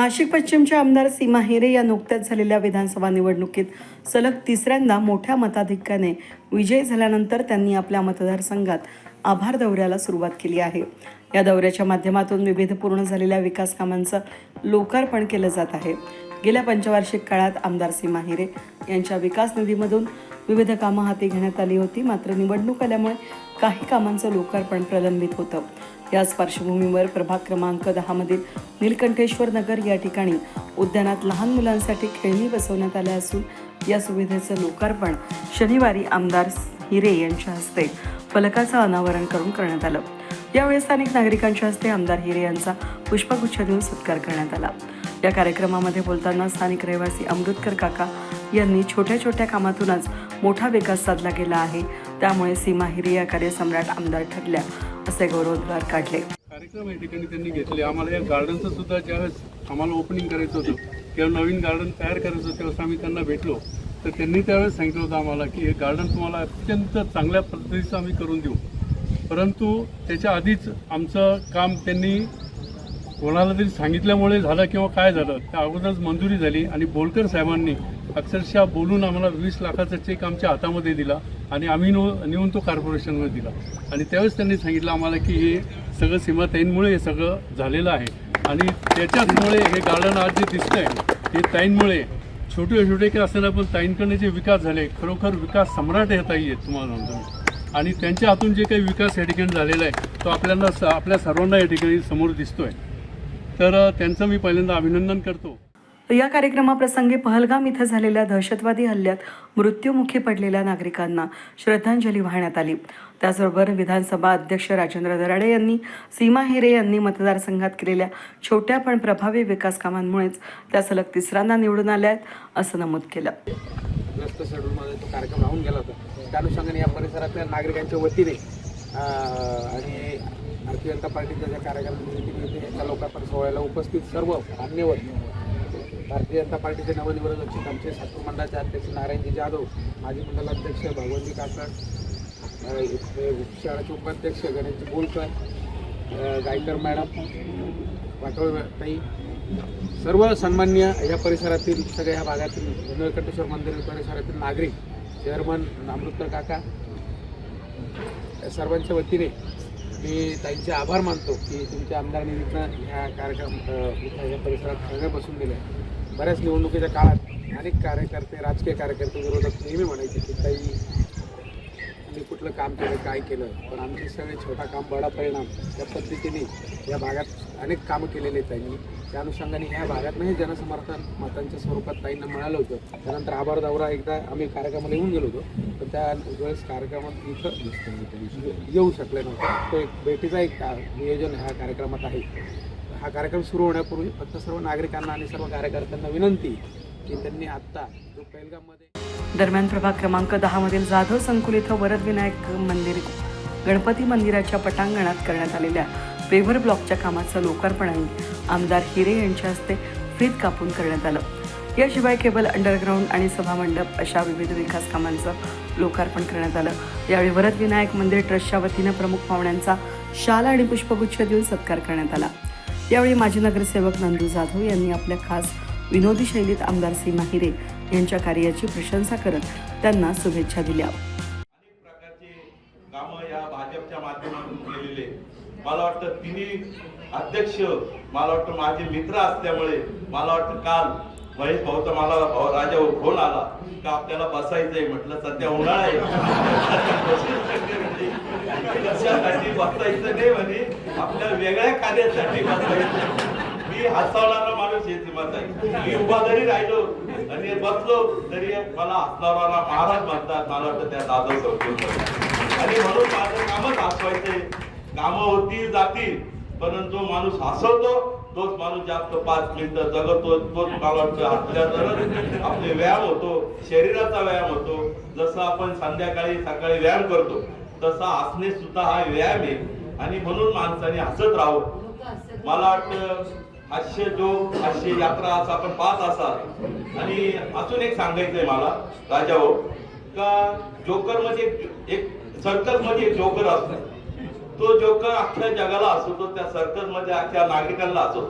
नाशिक पश्चिमच्या आमदार सीमा हिरे या नुकत्याच झालेल्या विधानसभा निवडणुकीत सलग तिसऱ्यांदा मोठ्या मताधिक्याने विजयी झाल्यानंतर त्यांनी आपल्या मतदारसंघात आभार दौऱ्याला सुरुवात केली आहे. या दौऱ्याच्या माध्यमातून विविध पूर्ण झालेल्या विकास कामांचं लोकार्पण केलं जात आहे. गेल्या पंचवार्षिक काळात आमदार सीमा हिरे यांच्या विकास निधीमधून विविध कामं हाती घेण्यात आली होती. मात्र निवडणूक आल्यामुळे काही कामांचं लोकार्पण प्रलंबित होतं. याच पार्श्वभूमीवर प्रभाग क्रमांक दहामधील नीलकंठेश्वर नगर या ठिकाणी उद्यानात लहान मुलांसाठी खेळणी बसवण्यात आल्या असून या सुविधेचं लोकार्पण शनिवारी आमदार हिरे यांच्या हस्ते फलकाचं अनावरण करून करण्यात आलं. यावेळी स्थानिक नागरिकांच्या हस्ते आमदार हिरे यांचा पुष्पगुच्छ देऊन सत्कार करण्यात आला. या कार्यक्रमामध्ये बोलताना स्थानिक रहिवासी अमृतकर काका यांनी छोट्या छोट्या कामातूनच मोठा विकास साधला गेला आहे. त्यामुळे सीमा हिरे या कार्यसम्राट आमदार ठरल्या. असे गौरवोद्गार काढले. कार्यक्रम या ठिकाणी त्यांनी घेतले. आम्हाला या गार्डनचं सुद्धा ज्यावेळेस आम्हाला ओपनिंग करायचं होतं किंवा नवीन गार्डन तयार करायचं होतं तेव्हा आम्ही त्यांना भेटलो. तर त्यांनी त्यावेळेस सांगितलं होतं आम्हाला की हे गार्डन तुम्हाला अत्यंत चांगल्या पद्धतीचं आम्ही करून देऊ. परंतु त्याच्या आधीच आमचं काम त्यांनी कोणाला तरी सांगितल्यामुळे झालं किंवा काय झालं त्या अगोदरच मंजुरी झाली आणि बोलकर साहेबांनी अक्षरशः बोलून आम्हाला वीस लाखाचा चेक आमच्या हातामध्ये दिला आणि आम्ही नो नेऊन तो कॉर्पोरेशनमध्ये दिला. आणि त्यावेळेस त्यांनी सांगितलं आम्हाला की हे सगळं सीमाताईंमुळे हे सगळं झालेलं आहे. आणि त्याच्याचमुळे हे गार्डन आज जे आहे हे ताईंमुळे छोटे छोटे काही असताना पण ताईंकडे जे विकास झाले खरोखर विकास सम्राट हे ताई आहेत तुम्हाला म्हणतो आणि त्यांच्या हातून जे काही विकास या ठिकाणी झालेला आहे तो आपल्याला स- आपल्या सर्वांना या ठिकाणी समोर दिसतो आहे तर त्यांचं मी पहिल्यांदा अभिनंदन करतो. या कार्यक्रमाप्रसंगी पहलगाम इथं झालेल्या दहशतवादी हल्ल्यात मृत्युमुखी पडलेल्या नागरिकांना श्रद्धांजली वाहण्यात आली. त्याचबरोबर विधानसभा अध्यक्ष राजेंद्र दराडे यांनी सीमा हिरे यांनी मतदारसंघात केलेल्या छोट्या पण प्रभावी विकास कामांमुळेच त्या सलग तिसऱ्यांदा निवडून आल्या आहेत असं नमूद केलं. ग्रस्त शेड्यूलमध्ये तो कार्यक्रम राहून गेला होता. त्या अनुषंगाने या परिसरातल्या नागरिकांच्या वतीने आणि भारतीय जनता पार्टीच्या ज्या कार्यक्रम समितीने इथे या लोकार्पण सोहळ्याला उपस्थित सर्व मान्यवर भारतीय जनता पार्टीचे नवनिर्वाचित आमचे सातूर मंडळाचे अध्यक्ष नारायणजी जाधव माजी मंडलाध्यक्ष भगवंती काकड शाळेचे उपाध्यक्ष गणेशजी बोलकर गायकर मॅडम वाटोळ ताई सर्व सन्मान्य या परिसरातील सगळ्या या भागातील निळकंठेश्वर मंदिर परिसरातील नागरिक चेअरमन अमृतकर काका या सर्वांच्या वतीने मी त्यांचे आभार मानतो की तुमच्या आमदार निधीतनं ह्या कार्यक्रम या परिसरात सगळे बसून दिले बऱ्याच निवडणुकीच्या काळात अनेक कार्यकर्ते राजकीय कार्यकर्ते विरोधक नेहमी म्हणायचे की काही आम्ही कुठलं काम केलं काय केलं पण आमचे सगळे छोटा काम बडा परिणाम या पद्धतीने या भागात अनेक कामं केलेले आहेत त्यांनी. त्या अनुषंगाने ह्या भागातनंही जनसमर्थन मतांच्या स्वरूपात ताईंना मिळालं होतं. त्यानंतर आभार दौरा एकदा आम्ही कार्यक्रमाला येऊन गेलो होतो पण त्या वेळेस कार्यक्रमात इथं येऊ शकले नव्हते. तो एक भेटीचा एक नियोजन ह्या कार्यक्रमात आहे. हा कार्यक्रम सुरू होण्यापूर्वी फक्त सर्व नागरिकांना आणि सर्व कार्यकर्त्यांना विनंती की त्यांनी आत्ता जो पहिलगाममध्ये दरम्यान प्रभाग क्रमांक दहामधील जाधव संकुल इथं वरद विनायक मंदिर गणपती मंदिराच्या पटांगणात करण्यात आलेल्या पेव्हर ब्लॉकच्या कामाचं लोकार्पणही आमदार हिरे यांच्या हस्ते फ्रीत कापून करण्यात आलं. याशिवाय केबल अंडरग्राऊंड आणि सभामंडप अशा विविध विकास कामांचं लोकार्पण करण्यात आलं. यावेळी वरद विनायक मंदिर ट्रस्टच्या वतीनं प्रमुख पाहुण्यांचा शाल आणि पुष्पगुच्छ देऊन सत्कार करण्यात आला. यावेळी माजी नगरसेवक नंदू जाधव यांनी आपल्या खास विनोदी शैलीत आमदार सीमा हिरे यांच्या कार्याची प्रशंसा करत त्यांना शुभेच्छा दिल्या. अनेक प्रकारचे कामं या भाजपच्या माध्यमातून केलेले मला वाटतं तिन्ही अध्यक्ष मला वाटतं माझे मित्र असल्यामुळे मला वाटतं काल महेश भाऊचा मला भाऊ राजा फोन आला का आपल्याला बसायचंय म्हटलं सध्या उन्हाळा आहे. कशासाठी बसायचं नाही म्हणे? आपल्या वेगळ्या कार्यासाठी बसायचं मी हसवणारा माणूस आहे सीमात मी उभा जरी राहिलो आणि बसलो तरी मला हसवणारा महाराज म्हणतात मला वाटतं त्या दादा संस्कृत आणि म्हणून माझं कामच हसवायचे कामं होतील जातील परंतु जो माणूस हसवतो तोच माणूस जास्त पाच मिनिटं जगतो तोच मला वाटतं आपल्या आपले व्यायाम होतो शरीराचा व्यायाम होतो. जसं आपण संध्याकाळी सकाळी व्यायाम करतो तसा हसणे सुद्धा हा व्यायाम आहे. आणि म्हणून माणसाने हसत राहावं. मला वाटतं असे जो हास्य यात्रा असं आपण पाहत असाल. आणि अजून एक सांगायचंय मला राजा हो का जोकरमध्ये एक सर्कलमध्ये एक जोकर असतो. तो जोकर अख्ख्या जगाला असतो त्या सर्कलमध्ये अख्ख्या नागरिकांना असतो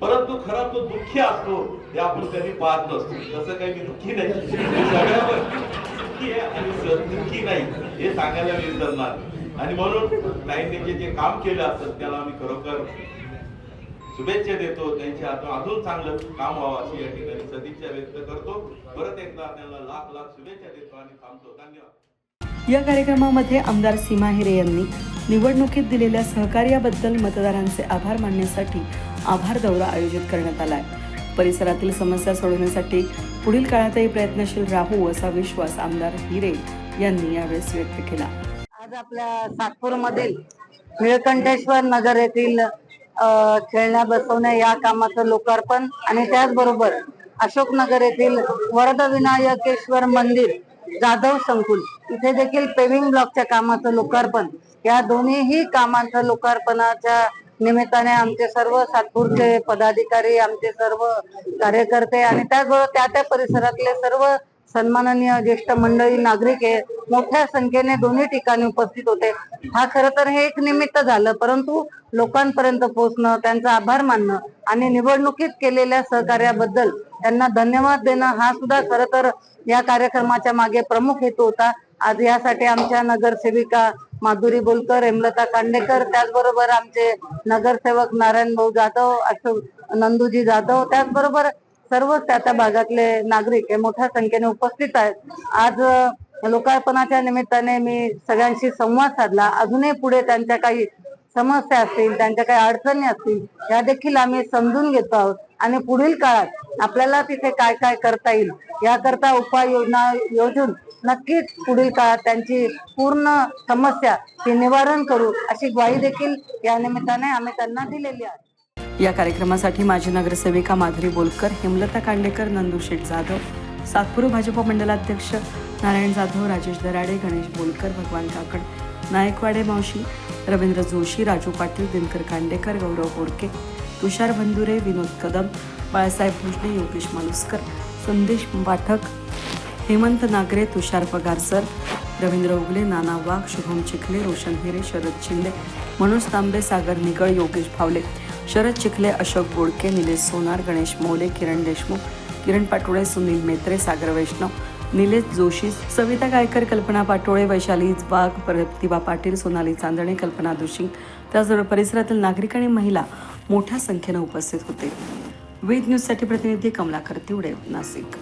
परंतु खरा तो दुःखी असतो हे आपण कधी पाहत नसतो. तसं काही मी दुःखी नाही. सगळ्यावर दुःखी आहे आणि दुःखी नाही. हे सांगायला मी विसरणार. नाही. आणि म्हणून ताईंनी जे जे काम केलं असतं त्याला आम्ही खरोखर शुभेच्छा देतो त्यांच्या हातून अजून चांगलं काम व्हावं अशी या ठिकाणी सदिच्छा व्यक्त करतो. परत एकदा त्यांना लाख लाख शुभेच्छा देतो आणि थांबतो. धन्यवाद. या कार्यक्रमामध्ये आमदार सीमा हिरे यांनी निवडणुकीत दिलेल्या सहकार्याबद्दल मतदारांचे आभार मानण्यासाठी आभार दौरा आयोजित करण्यात आलाय. परिसरातील समस्या सोडवण्यासाठी पुढील काळातही प्रयत्नशील राहू असा विश्वास आमदार हिरे यांनी यावेळेस व्यक्त केला. आज आपल्या सातपूरमधील निळकंठेश्वर नगर येथील खेळण्या बसवणे या कामाचं लोकार्पण आणि त्याचबरोबर अशोकनगर येथील वरदविनायकेश्वर मंदिर जाधव संकुल इथे देखील पेविंग ब्लॉकच्या कामाचं लोकार्पण. या दोन्हीही कामांचं लोकार्पणाच्या निमित्ताने आमचे सर्व सातपूरचे पदाधिकारी आमचे सर्व कार्यकर्ते आणि त्याचबरोबर त्या त्या परिसरातले सर्व सन्माननीय ज्येष्ठ मंडळी नागरिक हे मोठ्या संख्येने दोन्ही ठिकाणी उपस्थित होते. हा खर तर हे एक निमित्त झालं परंतु लोकांपर्यंत पोहोचणं त्यांचा आभार मानणं आणि निवडणुकीत केलेल्या सहकार्याबद्दल त्यांना धन्यवाद देणं हा सुद्धा खर तर या कार्यक्रमाच्या मागे प्रमुख हेतू होता. आज यासाठी आमच्या नगरसेविका माधुरी बोलकर हेमलता कांडेकर त्याचबरोबर आमचे नगरसेवक नारायण भाऊ जाधव अशोक नंदूजी जाधव त्याचबरोबर सर्व त्या त्या भागातले नागरिक हे मोठ्या संख्येने उपस्थित आहेत. आज लोकार्पणाच्या निमित्ताने मी सगळ्यांशी संवाद साधला. अजूनही पुढे त्यांच्या काही समस्या असतील त्यांच्या काही अडचणी असतील या देखील आम्ही समजून घेतो आहोत. आणि पुढील काळात आपल्याला तिथे काय काय करता येईल याकरता उपाययोजना योजून नक्कीच पुढील काळात त्यांची पूर्ण समस्या ती निवारण करू अशी ग्वाही देखील या निमित्ताने आम्ही त्यांना दिलेली आहे. या कार्यक्रमासाठी माजी नगरसेविका माधुरी बोलकर हेमलता कांडेकर नंदू शेठ जाधव सातपूर भाजप मंडलाध्यक्ष नारायण जाधव राजेश दराडे गणेश बोलकर भगवान काकड नायकवाडे मावशी रवींद्र जोशी राजू पाटील दिनकर कांडेकर गौरव बोडके तुषार बंधुरे विनोद कदम बाळासाहेब भोसले योगेश मालुसकर संदेश पाठक हेमंत नागरे तुषार पगारसर रवींद्र उगले नाना वाघ शुभम चिखले रोशन हिरे शरद शिंदे मनोज तांबे सागर निगळ योगेश भावले शरद चिखले अशोक बोडके निलेश सोनार गणेश मोले किरण देशमुख किरण पाटोळे सुनील मेत्रे सागर वैष्णव निलेश जोशी सविता गायकर कल्पना पाटोळे वैशाली वाघ प्रतिभा पाटील सोनाली चांदणे कल्पना दुशिंग त्याचबरोबर परिसरातील नागरिक आणि महिला मोठ्या संख्येनं उपस्थित होते. वेद न्यूजसाठी प्रतिनिधी कमलाकर तिवडे नाशिक.